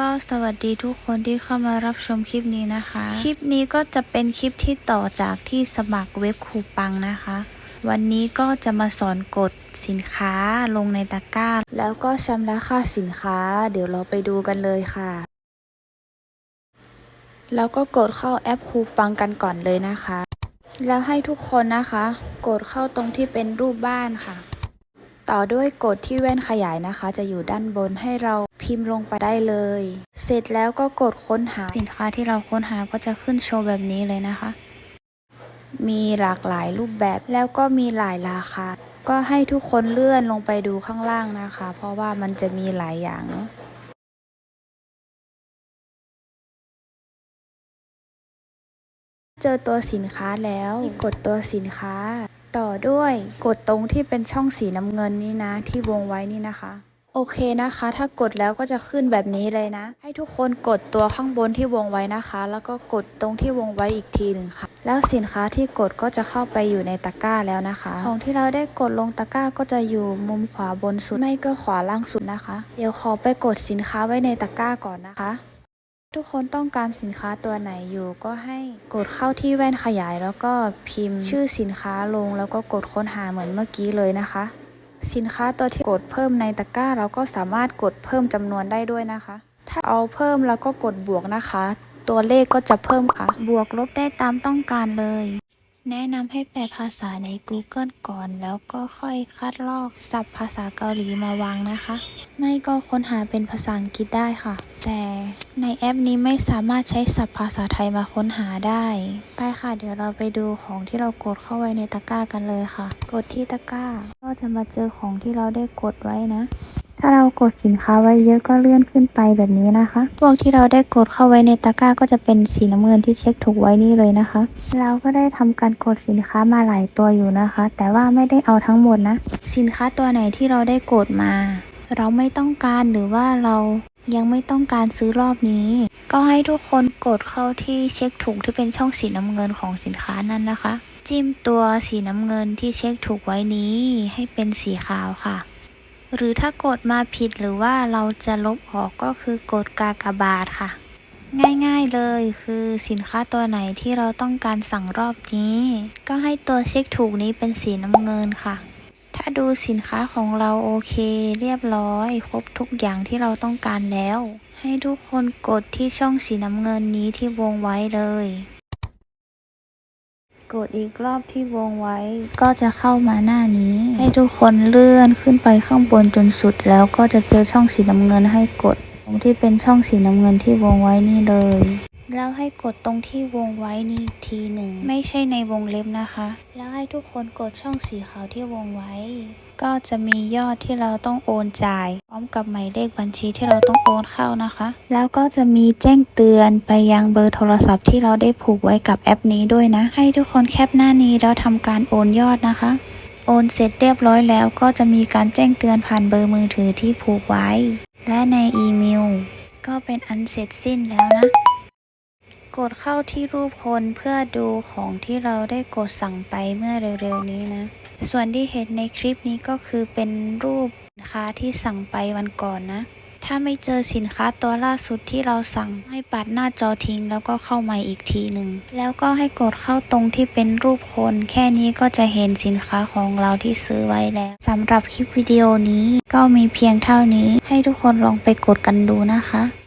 ก็สวัสดีทุกคนที่เข้ามารับชมคลิปนี้นะคะ คลิปนี้ก็จะเป็นคลิปที่ต่อจากที่สมัครเว็บคูปังนะคะ วันนี้ก็จะมาสอนกดสินค้าลงในตะกร้า แล้วก็ชำระค่าสินค้า เดี๋ยวเราไปดูกันเลยค่ะ แล้วก็กดเข้าแอปคูปังกันก่อนเลยนะคะ แล้วให้ทุกคนนะคะ กดเข้าตรงที่เป็นรูปบ้านค่ะ ต่อด้วยกดที่แว่นขยายนะคะ จะอยู่ด้านบนให้เราพิมพ์ลงไปได้เลย เสร็จแล้วก็กดค้นหาสินค้าที่เราค้นหาก็จะขึ้นโชว์แบบนี้เลยนะคะ มีหลากหลายรูปแบบแล้วก็มีหลายราคา ก็ให้ทุกคนเลื่อนลงไปดูข้างล่างนะคะ เพราะว่ามันจะมีหลายอย่างเนาะเจอตัวสินค้าแล้วกดตัวสินค้า ต่อด้วยกดตรงที่เป็นช่องสีน้ำเงินนี้นะ ที่วงไว้นี่นะคะ โอเคนะคะ ถ้ากดแล้วก็จะขึ้นแบบนี้เลยนะ ให้ทุกคนกดตัวข้างบนที่วงไว้นะคะ แล้วก็กดตรงที่วงไว้อีกทีหนึ่งค่ะ แล้วสินค้าที่กดก็จะเข้าไปอยู่ในตะกร้าแล้วนะคะ ของที่เราได้กดลงตะกร้าก็จะอยู่มุมขวาบนสุดไม่ก็ขวาล่างสุดนะคะ เดี๋ยวขอไปกดสินค้าไว้ในตะกร้าก่อนนะคะ ทุกคนต้องการสินค้าตัวไหนอยู่ ก็ให้กดเข้าที่แว่นขยาย แล้วก็พิมพ์ชื่อสินค้าลง แล้วก็กดค้นหาเหมือนเมื่อกี้เลยนะคะ สินค้าตัวที่กดเพิ่มในตะกร้า เราก็สามารถกดเพิ่มจำนวนได้ด้วยนะคะ ถ้าเอาเพิ่มแล้วก็กดบวกนะคะ ตัวเลขก็จะเพิ่มค่ะ บวกลบได้ตามต้องการเลย แนะนำให้แปลภาษาใน Google ก่อน แล้วก็ค่อยคัดลอกศัพท์ภาษาเกาหลีมาวางนะคะ ไม่ก็ค้นหาเป็นภาษาอังกฤษได้ค่ะ แต่ในแอปนี้ไม่สามารถใช้ศัพท์ภาษาไทยมาค้นหาได้ ไปค่ะ เดี๋ยวเราไปดูของที่เรากดเข้าไว้ในตะกร้ากันเลยค่ะ กดที่ตะกร้า ก็จะมาเจอของที่เราได้กดไว้นะ ถ้าเรากดสินค้าไว้เยอะก็เลื่อนขึ้นไปแบบนี้นะคะ พวกที่เราได้กดเข้าไว้ในตะกร้าก็จะเป็นสีน้ำเงินที่เช็คถูกไว้นี่เลยนะคะ เราก็ได้ทำการกดสินค้ามาหลายตัวอยู่นะคะ แต่ว่าไม่ได้เอาทั้งหมดนะ สินค้าตัวไหนที่เราได้กดมา เราไม่ต้องการหรือว่าเรายังไม่ต้องการซื้อรอบนี้ ก็ให้ทุกคนกดเข้าที่เช็คถูกที่เป็นช่องสีน้ำเงินของสินค้านั้นนะคะ จิ้มตัวสีน้ำเงินที่เช็คถูกไว้นี้ให้เป็นสีขาวค่ะ หรือถ้ากดมาผิดหรือว่าเราจะลบออกก็คือกดกากบาทค่ะ ง่ายๆเลยคือสินค้าตัวไหนที่เราต้องการสั่งรอบนี้ ก็ให้ตัวเช็คถูกนี้เป็นสีน้ำเงินค่ะ ถ้าดูสินค้าของเราโอเค เรียบร้อย ครบทุกอย่างที่เราต้องการแล้ว ให้ทุกคนกดที่ช่องสีน้ำเงินนี้ที่วงไว้เลย กดอีกรอบที่วงไว้ ก็จะเข้ามาหน้านี้ ให้ทุกคนเลื่อนขึ้นไปข้างบนจนสุด แล้วก็จะเจอช่องสีน้ำเงินให้กดตรงที่เป็นช่องสีน้ำเงินที่วงไว้นี่เลย แล้วให้กดตรงที่วงไว้นี่ทีหนึ่ง ไม่ใช่ในวงเล็บนะคะ แล้วให้ทุกคนกดช่องสีขาวที่วงไว้ ก็จะมียอดที่เราต้องโอนจ่าย พร้อมกับหมายเลขบัญชีที่เราต้องโอนเข้านะคะ แล้วก็จะมีแจ้งเตือนไปยังเบอร์โทรศัพท์ที่เราได้ผูกไว้กับแอปนี้ด้วยนะ ให้ทุกคนแคปหน้านี้แล้วทำการโอนยอดนะคะโอนเสร็จเรียบร้อยแล้วก็จะมีการแจ้งเตือนผ่านเบอร์มือถือที่ผูกไว้ และในอีเมล ก็เป็นอันเสร็จสิ้นแล้วนะ กดเข้าที่รูปคนเพื่อดูของที่เราได้กดสั่งไปเมื่อเร็วๆนี้นะ ส่วนที่เห็นในคลิปนี้ก็คือเป็นรูปสินค้าที่สั่งไปวันก่อนนะ ถ้าไม่เจอสินค้าตัวล่าสุดที่เราสั่งให้ปัดหน้าจอทิ้งแล้วก็เข้ามาอีกทีหนึ่ง แล้วก็ให้กดเข้าตรงที่เป็นรูปคน แค่นี้ก็จะเห็นสินค้าของเราที่ซื้อไว้แล้วสำหรับคลิปวิดีโอนี้ก็มีเพียงเท่านี้ ให้ทุกคนลองไปกดกันดูนะคะ